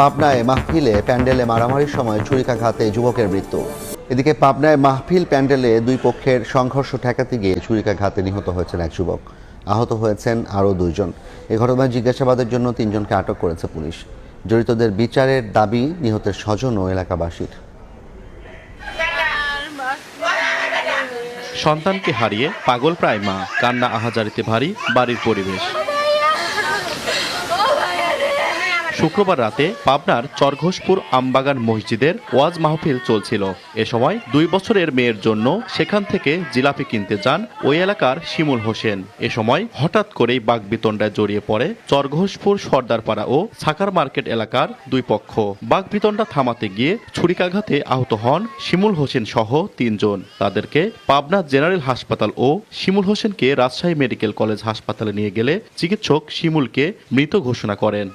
পাবনায় মাহফিলে প্যান্ডেলে মারামারির সময় ছুরিকাঘাতে যুবকের মৃত্যু। এদিকে পাবনায় মাহফিল প্যান্ডেলে দুই পক্ষের সংঘর্ষ ঠেকাতে গিয়ে ছুরিকাঘাতে নিহত হয়েছেন এক যুবক। আহত হয়েছেন আরও দুইজন। এ ঘটনায় জিজ্ঞাসাবাদের জন্য তিনজনকে আটক করেছে পুলিশ। জড়িতদের বিচারের দাবি নিহতের স্বজন ও এলাকাবাসীর। সন্তানকে হারিয়ে পাগল প্রায় মা। কান্না আহাজারিতে ভারী, বাড়ির পরিবেশ। শুক্রবার রাতে পাবনার চরঘোষপুর আমবাগান মসজিদের ওয়াজ মাহফিল চলছিল। এ সময় দুই বছরের মেয়ের জন্য সেখান থেকে জিলাপি কিনতে যান ওই এলাকার শিমুল হোসেন। এ সময় হঠাৎ করেই বাগবিতণ্ডায় জড়িয়ে পড়ে চরঘোষপুর সর্দারপাড়া ও সাকার মার্কেট এলাকার দুই পক্ষ। বাগবিতণ্ডা থামাতে গিয়ে ছুরিকাঘাতে আহত হন শিমুল হোসেন সহ তিনজন। তাদেরকে পাবনা জেনারেল হাসপাতাল ও শিমুল হোসেনকে রাজশাহী মেডিকেল কলেজ হাসপাতালে নিয়ে গেলে চিকিৎসক শিমুলকে মৃত ঘোষণা করেন।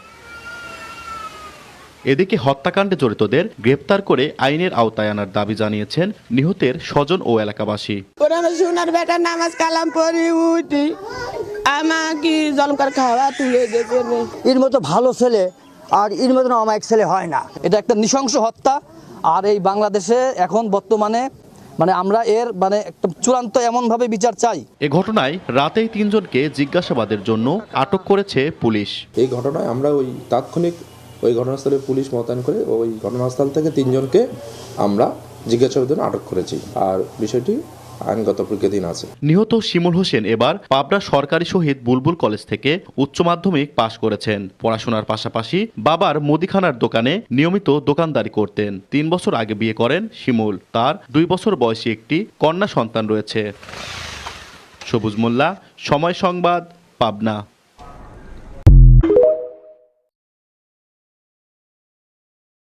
এদিকে হত্যাকাণ্ডে জড়িতদের গ্রেপ্তার করে আইনের আওতায় আনার দাবি জানিয়েছেন নিহতের স্বজন ও এলাকাবাসী। কোরআন সোনার বেটা নামাজ কালাম পড়ি উঠি। আমাকে জলকার খাওয়া তুলে দেবে এর মতো ভালো ছেলে আর এর মতন অমায়িক ছেলে হয় না। এটা একটা নৃশংস হত্যা। আর এই বাংলাদেশে এখন বর্তমানে মানে আমরা এর মানে একটা চূড়ান্ত এমনভাবে বিচার চাই। এ ঘটনায় রাতেই তিনজনকে জিজ্ঞাসাবাদের জন্য আটক করেছে পুলিশ। এই ঘটনায় আমরা ওই তাৎক্ষণিক ওই ঘটনাস্থলে পুলিশ মোতায়েন করে ওই ঘটনাস্থল থেকে তিনজনকে আমরা জিজ্ঞাসাবাদের জন্য আটক করেছি। আর বিষয়টি আইনগত প্রকৃতিন আছে। নিহত শিমুল হোসেন এবার পাবনা সরকারি শহীদ বুলবুল কলেজ থেকে উচ্চ মাধ্যমিক পাশ করেছেন। পড়াশোনার পাশাপাশি বাবার মুদিখানার দোকানে নিয়মিত দোকানদারি করতেন। তিন বছর আগে বিয়ে করেন শিমুল। তার দুই বছর বয়সী একটি কন্যা সন্তান রয়েছে। সবুজ মোল্লা, সময় সংবাদ, পাবনা।